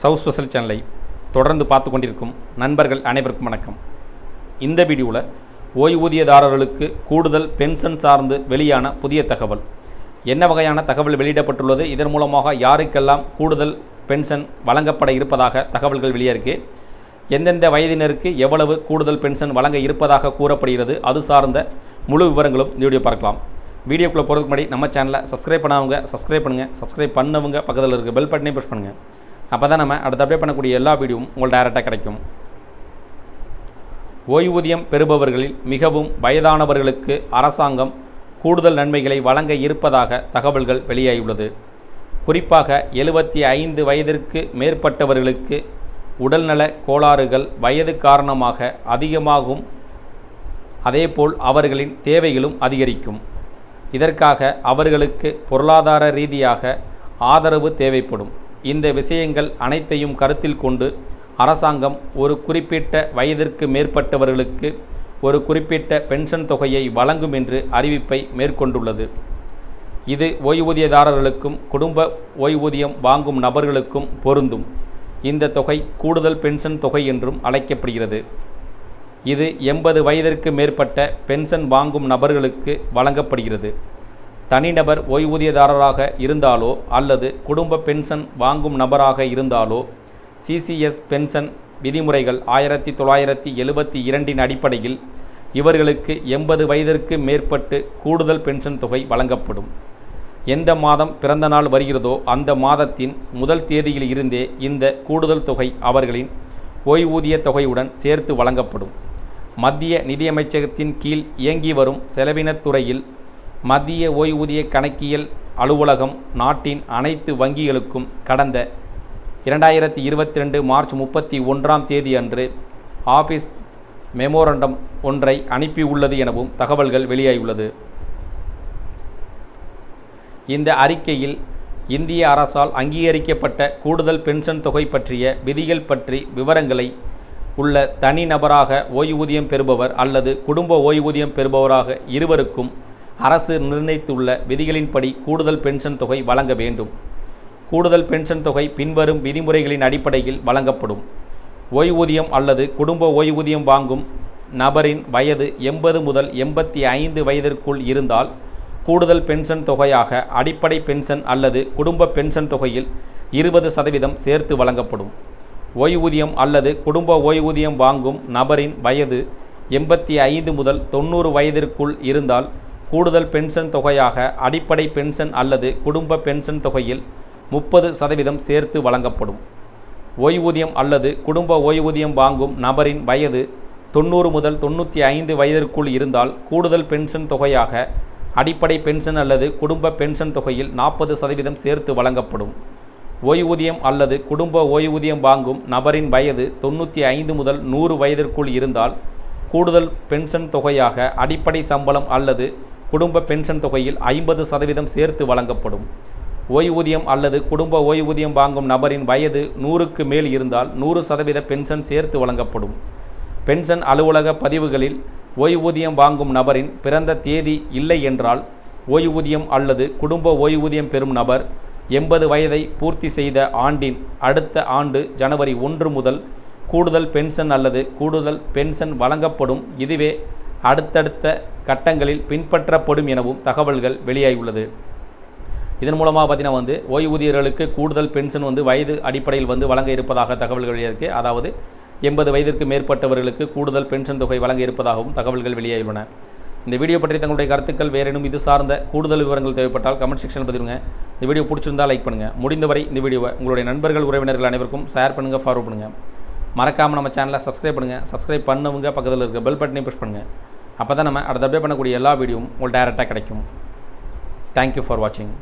South special சேனலை தொடர்ந்து பார்த்து கொண்டிருக்கும் நண்பர்கள் அனைவருக்கும் வணக்கம். இந்த வீடியோவில் ஓய்வூதியதாரர்களுக்கு கூடுதல் பென்ஷன் சார்ந்து வெளியான புதிய தகவல். என்ன வகையான தகவல் வெளியிடப்பட்டுள்ளது? இதன் மூலமாக யாருக்கெல்லாம் கூடுதல் பென்ஷன் வழங்கப்பட இருப்பதாக தகவல்கள் வெளியிருக்கு எந்தெந்த வயதினருக்கு எவ்வளவு கூடுதல் பென்ஷன் வழங்க இருப்பதாக கூறப்படுகிறது அது சார்ந்த முழு விவரங்களும் இந்த வீடியோ பார்க்கலாம். வீடியோக்குள்ளே போகிறதுக்கு முன்னாடி நம்ம சேனலை சப்ஸ்கிரைப் பண்ணாதவங்க சப்ஸ்கிரைப் பண்ணுங்கள் சப்ஸ்கிரைப் பண்ணவங்க பக்கத்தில் இருக்க பெல் பட்டனையும் ப்ரெஸ் பண்ணுங்கள் அப்போ தான் நம்ம அடுத்த அப்டேட் பண்ணக்கூடிய எல்லா வீடியோவும் உங்களுக்கு டைரெக்டாக கிடைக்கும். ஓய்வூதியம் பெறுபவர்களில் மிகவும் வயதானவர்களுக்கு அரசாங்கம் கூடுதல் நன்மைகளை வழங்க இருப்பதாக தகவல்கள் வெளியாகியுள்ளது. குறிப்பாக எழுபத்தி ஐந்து வயதிற்கு மேற்பட்டவர்களுக்கு உடல்நல கோளாறுகள் வயது காரணமாக அதிகமாகும். அதேபோல் அவர்களின் தேவைகளும் அதிகரிக்கும். இதற்காக அவர்களுக்கு பொருளாதார ரீதியாக ஆதரவு தேவைப்படும். இந்த விஷயங்கள் அனைத்தையும் கருத்தில் கொண்டு அரசாங்கம் ஒரு குறிப்பிட்ட வயதிற்கு மேற்பட்டவர்களுக்கு ஒரு குறிப்பிட்ட பென்ஷன் தொகையை வழங்கும் என்று அறிவிப்பை மேற்கொண்டுள்ளது. இது ஓய்வூதியதாரர்களுக்கும் குடும்ப ஓய்வூதியம் வாங்கும் நபர்களுக்கும் பொருந்தும். இந்த தொகை கூடுதல் பென்ஷன் தொகை என்றும் அழைக்கப்படுகிறது. இது எண்பது வயதிற்கு மேற்பட்ட பென்ஷன் வாங்கும் நபர்களுக்கு வழங்கப்படுகிறது. தனிநபர் ஓய்வூதியதாரராக இருந்தாலோ அல்லது குடும்ப பென்ஷன் வாங்கும் நபராக இருந்தாலோ சிசிஎஸ் பென்ஷன் விதிமுறைகள் ஆயிரத்தி தொள்ளாயிரத்தி எழுபத்தி இரண்டின் அடிப்படையில் இவர்களுக்கு எண்பது வயதிற்கு மேற்பட்டு கூடுதல் பென்ஷன் தொகை வழங்கப்படும். எந்த மாதம் பிறந்த நாள் வருகிறதோ அந்த மாதத்தின் முதல் தேதியில் இருந்தே இந்த கூடுதல் தொகை அவர்களின் ஓய்வூதிய தொகையுடன் சேர்த்து வழங்கப்படும். மத்திய நிதியமைச்சகத்தின் கீழ் இயங்கி வரும் செலவினத் துறையில் மத்திய ஓய்வூதிய கணக்கியல் அலுவலகம் நாட்டின் அனைத்து வங்கிகளுக்கும் கடந்த இரண்டாயிரத்தி இருபத்தி ரெண்டு மார்ச் முப்பத்தி ஒன்றாம் தேதி அன்று ஆஃபீஸ் மெமோரண்டம் ஒன்றை அனுப்பியுள்ளது எனவும் தகவல்கள் வெளியாகியுள்ளது. இந்த அறிக்கையில் இந்திய அரசால் அங்கீகரிக்கப்பட்ட கூடுதல் பென்ஷன் தொகை பற்றிய விதிகள் பற்றி விவரங்களை உள்ள தனிநபராக ஓய்வூதியம் பெறுபவர் அல்லது குடும்ப ஓய்வூதியம் பெறுபவராக இருவருக்கும் அரசு நிர்ணயித்துள்ள விதிகளின்படி கூடுதல் பென்ஷன் தொகை வழங்க வேண்டும். கூடுதல் பென்ஷன் தொகை பின்வரும் விதிமுறைகளின் அடிப்படையில் வழங்கப்படும். ஓய்வூதியம் அல்லது குடும்ப ஓய்வூதியம் வாங்கும் நபரின் வயது எண்பது முதல் எண்பத்தி ஐந்து வயதிற்குள் இருந்தால் கூடுதல் பென்ஷன் தொகையாக அடிப்படை பென்ஷன் அல்லது குடும்ப பென்ஷன் தொகையில் இருபது சதவீதம் சேர்த்து வழங்கப்படும். ஓய்வூதியம் அல்லது குடும்ப ஓய்வூதியம் வாங்கும் நபரின் வயது எண்பத்தி ஐந்து முதல் தொண்ணூறு வயதிற்குள் இருந்தால் கூடுதல் பென்ஷன் தொகையாக அடிப்படை பென்ஷன் அல்லது குடும்ப பென்ஷன் தொகையில் முப்பது சதவீதம் சேர்த்து வழங்கப்படும். ஓய்வூதியம் அல்லது குடும்ப ஓய்வூதியம் வாங்கும் நபரின் வயது தொண்ணூறு முதல் தொண்ணூற்றி ஐந்து வயதிற்குள் இருந்தால் கூடுதல் பென்ஷன் தொகையாக அடிப்படை பென்ஷன் அல்லது குடும்ப பென்ஷன் தொகையில் நாற்பது சதவீதம் சேர்த்து வழங்கப்படும். ஓய்வூதியம் அல்லது குடும்ப ஓய்வூதியம் வாங்கும் நபரின் வயது தொண்ணூற்றி ஐந்து முதல் நூறு வயதிற்குள் இருந்தால் கூடுதல் பென்ஷன் தொகையாக அடிப்படை சம்பளம் அல்லது குடும்ப பென்ஷன் தொகையில் ஐம்பது சதவீதம் சேர்த்து வழங்கப்படும். ஓய்வூதியம் அல்லது குடும்ப ஓய்வூதியம் வாங்கும் நபரின் வயது நூறுக்கு மேல் இருந்தால் நூறு சதவீத பென்ஷன் சேர்த்து வழங்கப்படும். பென்ஷன் அலுவலக பதிவுகளில் ஓய்வூதியம் வாங்கும் நபரின் பிறந்த தேதி இல்லை என்றால் ஓய்வூதியம் அல்லது குடும்ப ஓய்வூதியம் பெறும் நபர் எண்பது வயதை பூர்த்தி செய்த ஆண்டின் அடுத்த ஆண்டு ஜனவரி ஒன்று முதல் கூடுதல் பென்ஷன் அல்லது கூடுதல் பென்ஷன் வழங்கப்படும். இதுவே அடுத்தடுத்த கட்டங்களில் பின்பற்றப்படும் எனவும் தகவல்கள் வெளியாகியுள்ளது. இதன் மூலமாக பார்த்தீங்கன்னா வந்து ஓய்வூதியர்களுக்கு கூடுதல் பென்ஷன் வந்து வயது அடிப்படையில் வந்து வழங்க இருப்பதாக தகவல்கள் வெளியாயிருக்கு. அதாவது எண்பது வயதிற்கு மேற்பட்டவர்களுக்கு கூடுதல் பென்ஷன் தொகை வழங்க இருப்பதாகவும் தகவல்கள் வெளியாகியுள்ளன. இந்த வீடியோ பற்றி தங்களுடைய கருத்துக்கள் வேறேனும் இது சார்ந்த கூடுதல் விவரங்கள் தேவைப்பட்டால் கமெண்ட் செக்ஷன் பதிவுங்க இந்த வீடியோ பிடிச்சிருந்தால் லைக் பண்ணுங்கள் முடிந்தவரை இந்த வீடியோவை உங்களுடைய நண்பர்கள் உறவினர்கள் அனைவருக்கும் ஷேர் பண்ணுங்கள் ஃபார்வர்ட் பண்ணுங்கள் மறக்காமல் நம்ம சேனலை சப்ஸ்கிரைப் பண்ணுங்கள் சப்ஸ்கிரைப் பண்ணவங்க பக்கத்தில் இருக்க பெல் பட்டனையும் ப்ரெஸ் பண்ணுங்கள் அப்போ தான் நம்ம அடுத்த அப்டேட் பண்ணக்கூடிய எல்லா வீடியோவும் உங்களுக்கு டேரெக்டாக கிடைக்கும். தேங்க்யூ ஃபார் வாட்சிங்